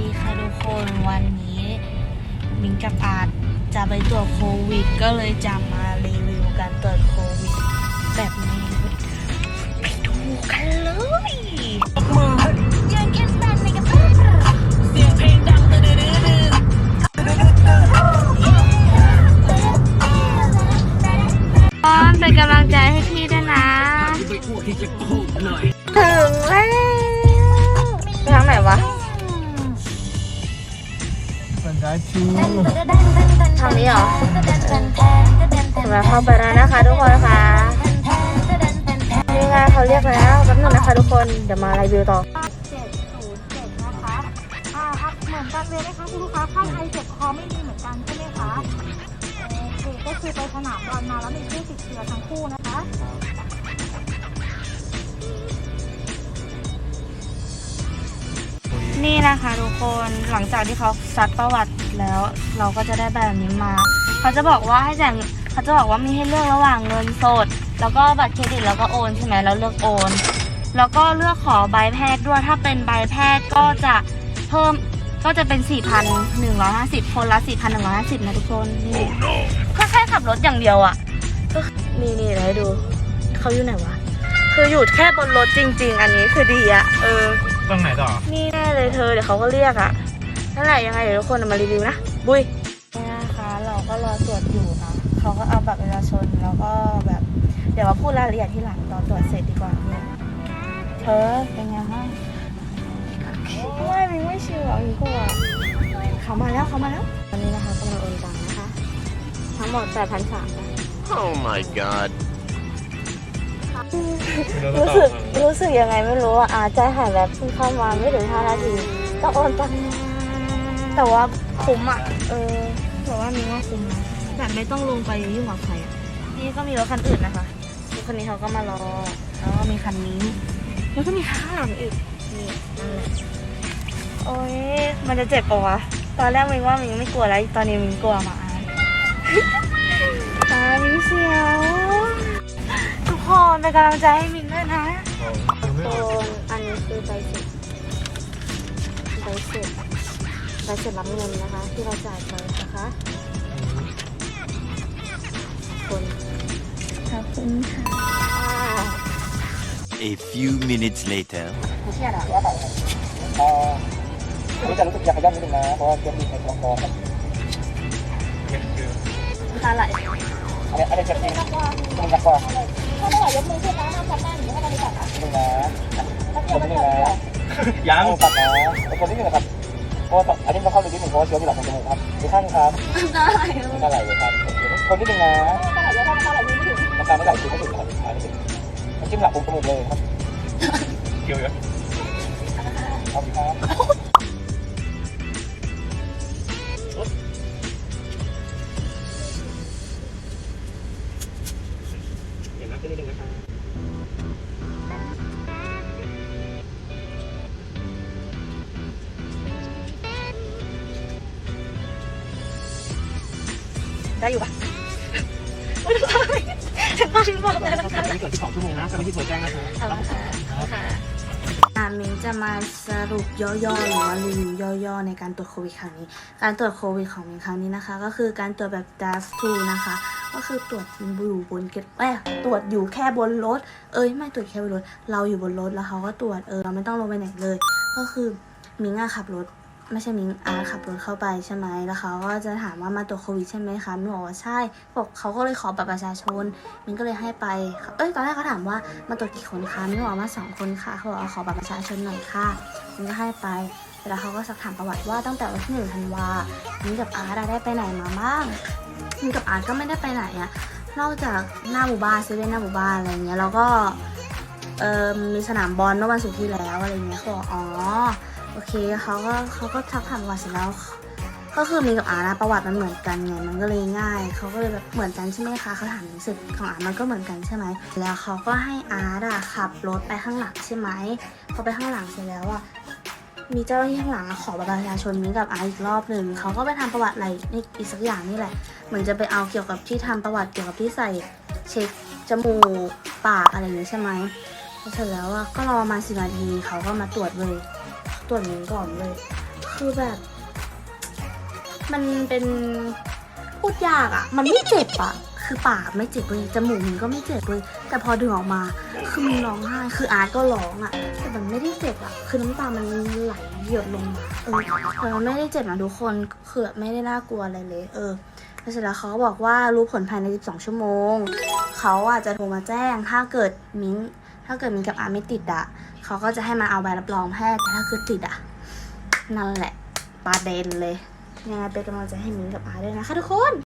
ดีค่ะทุกคนวันนี้มิงกับอาร์ตจะไปตรวจโควิด ก็เลยจะมารีวิวการตรวจโควิด แบบนี้ไปดูกันเลยยืนแค่สแตนในกระเป๋าเสียงเพลงดังดื้อดื้อดื้อป้อนเป็นกำลังใจให้พี่ด้วยนะ สัญญาชูทางนี้เหรอถึงแล้วเข้าไปแล้วนะคะทุกคนคะนี่ไงเขาเรียกแล้วแป๊บนึงนะคะทุกคนเดี๋ยวมารีวิวต่อเจ็ดศูนย์เจ็ดนะคะอ่าครับเหมือนกันเลยนะคะคุณลูกค้าข้างในเจ็บคอไม่มีเหมือนกันใช่ไหมคะโอเคก็คือไปสนามบอลมาแล้วมีผู้ติดเชื้อทั้งคู่นะคะ นี่นะคะทุกคนหลังจากที่เขาซักประวัติแล้ว เราก็จะได้แบบนี้มา เขาจะบอกว่าให้จ่ายเงินเขาจะบอกว่ามีให้เลือกระหว่างเงินสด แล้วก็บัตรเครดิตแล้วก็โอนใช่ไหมเราเลือกโอน แล้วก็เลือกขอใบแพทย์ด้วยถ้าเป็นใบแพทย์ก็จะเพิ่มก็จะเป็น 4,150 คนละ 4,150 นะทุกคนนี่ก็แค่ขับรถอย่างเดียวอะ่ะก็นี่นี่เดี๋ยวให้ดู เขาอยู่ไหนวะ คืออยู่แค่บนรถจริง ๆ อันนี้คือดีอะเออตรงไหนต่อนี่แน่ เลยเธอเดี๋ยวเขาก็เรียกอะนั่นแหละยังไงเดี๋ยวทุกคนเอามารีวิวนะบุยนี่นะคะเราก็รอตรวจอยู่นะเขาก็เอาบัตรประชาชนแล้วก็แบบเดี๋ยวมาพูดรายละเอียดที่หลังตอนตรวจเสร็จดีกว่าเนี่ยเธอเป็นไงบ้างไม่มิงไม่ชิวอะมิงกลัวเขามาแล้วเขามาแล้วตอนนี้นะคะกำลังโอนตังค์นะคะ ทั้งหมดแปดพันสาม Oh my god. รู้สึกรู้สึกยังไงไม่รู้อะอาใจหายแบบเพิ่งเข้ามาไม่ถึงห้านาทีต้องโอนตังค์แต่ว่าคุ้มอะ เออแต่ว่ามีว่าคุ้มนะแบบไม่ต้องลงไปยุ่งกับใครอะนี่ก็มีรถคันอื่นนะคะรถคันนี้เขาก็มารอแล้วก็มีคันนี้แล้วก็มีข้างหลังอีกนี่นั่นแหละโอ้ยมันจะเจ็บปะวะตอนแรกมิงว่ามิงไม่กลัวแล้วตอนนี้มิงกลัวหมาตามิงเสียวทุก คนเป็นกำลังใจให้มิงด้วยนะโอนอันนี้คือใบเสร็จใบเสร็จใบเสร็จรับเงินนะคะ ที่เราจ่ายไปนะคะขอบคุณขอบคุณค่ะ A few minutes later. ไม่เชื่อหรออ่าอันนี้จะรู้สึกอยากขยันนิดนึงนะ เพราะว่าเจ็บมีในท้องคอครับตาไหล อันนี้อันนี้เจ็บจริงตรงนักกว่าถ้าไม่ไหวยกมือขึ้นนะห้ามทำหน้าหนีให้บริษัทนะนิดนึงนะถ้าคนเกิดนิดไม่นึงทำนะยังตัดนะไอ้คนนิดนึงนะครับเพราะว่าอันนี้ต้องเข้าลึกนิดหนึ่งเพราะว่าเชื้อที่หลังของจมูกครับดูข้างครับตาไหลนี่ไหลเลยครับคนนิดนึงนะถ้าไหลเยอะถ้าไหลยืนไม่ถึงราคาไม่ไหลคือไม่ถึงครับอันนี้น้ำจิ้มหลักปรุงจมูกเลยครับเกี่ยวเยอะเอาสิครับ ได้อยู่ปะฉันพอฉันบอกแล้วนะคะอันนี้เกิดที่สองชั่วโมงนะทำที่โทรแจ้งนะครับอ่ามิงจะมาสรุปย่อๆหรือว่ารีวิวย่อๆในการตรวจโควิดครั้งนี้ การตรวจโควิดของมิงครั้งนี้นะคะ ก็คือการตรวจแบบ DAF 2นะคะ ก็คือตรวจอยู่บนเก็ตเอ้ยตรวจอยู่แค่บนรถ เอ้ยไม่ตรวจแค่บนรถ เราอยู่บนรถแล้วเขาก็ตรวจเออเราไม่ต้องลงไปไหนเลย ก็คือมิงอะขับรถ ไม่ใช่มิงอาขับรถเข้าไปใช่ไหมแล้วเขาก็จะถามว่ามาตรวจโควิดใช่ไหมคะมิงบอกว่าใช่บอกเขาก็เลยขอบัตรประชาชนมิงก็เลยให้ไปเอ้ยตอนแรกเขาถามว่ามาตรวจกี่คนคะมิงบอกว่าสองคนค่ะเขาบอกว่าขอบัตรประชาชนหน่อยค่ะมิงก็ให้ไปแล้วเขาก็สักถามประวัติว่าตั้งแต่วันที่หนึ่งธันวามิงกับอาร์ตได้ไปไหนมาบ้างมิงกับอาร์ตก็ไม่ได้ไปไหนอะนอกจากหน้าหมู่บ้านเซเว่นหน้าหมู่บ้านอะไรเงี้ยแล้วก็เออมีสนามบอลเมื่อวันศุกร์ที่แล้วอะไรเงี้ยเขาบอกอ๋อ อเคเขาก็เขาก็ทักถามประวัติเสร็จแล้วก็คือมีกับอาร์นะประวัติมันเหมือนกันไงมันก็เลยง่ายเขาก็เลยแบบเหมือนกันใช่ไหมคะเขาถามรู้สึกของอาร์มันก็เหมือนกันใช่ไหมแล้วเขาก็ให้อาร์ตอะขับรถไปข้างหลังใช่ไหมพอไปข้างหลังเสร็จแล้วอะมีเจ้าหน้าที่ข้างหลังอะขอบัตรประชาชนมิ้งกับอาร์อีกรอบหนึ่งเขาก็ไปทำประวัติอะไรนี่อีกสักอย่างนี่แหละ เหมือนจะไปเอาเกี่ยวกับที่ทำประวัติเกี่ยวกับที่ใส่เช็คจมูกปากอะไรอย่างนี้ใช่ไหมเสร็จแล้วอะก็รอประมาณสินาทีเขาก็มาตรวจเลย ตรวจมิ้งก่อนเลย คือแบบ มันเป็นพูดยากอะมันไม่เจ็บอะคือปากไม่เจ็บเลยจมูกมันก็ไม่เจ็บเลยแต่พอดึงออกมา คือมันร้องไห้ คืออาร์ตก็ร้องอะแต่มันไม่ได้เจ็บอะคือน้ำตามันไหลหยดลงมาเออแต่มันไม่ได้เจ็บนะทุกคนคือไม่ได้น่ากลัวอะไรเลย เออแล้วเสร็จแล้วเขาบอกว่ารู้ผลภายใน 12 ชั่วโมง เขาอาจจะโทรมาแจ้งถ้าเกิดมิ้น ถ้าเกิดมีกับอาไม่ติดอะเขาก็จะให้มาเอาใบรับรองแพทย์แต่ถ้าคือติดอะนั่นแหละประเด็นเลยยังไงเป็นกำลังใจให้มิ้นกับอาด้วยนะคะทุกคน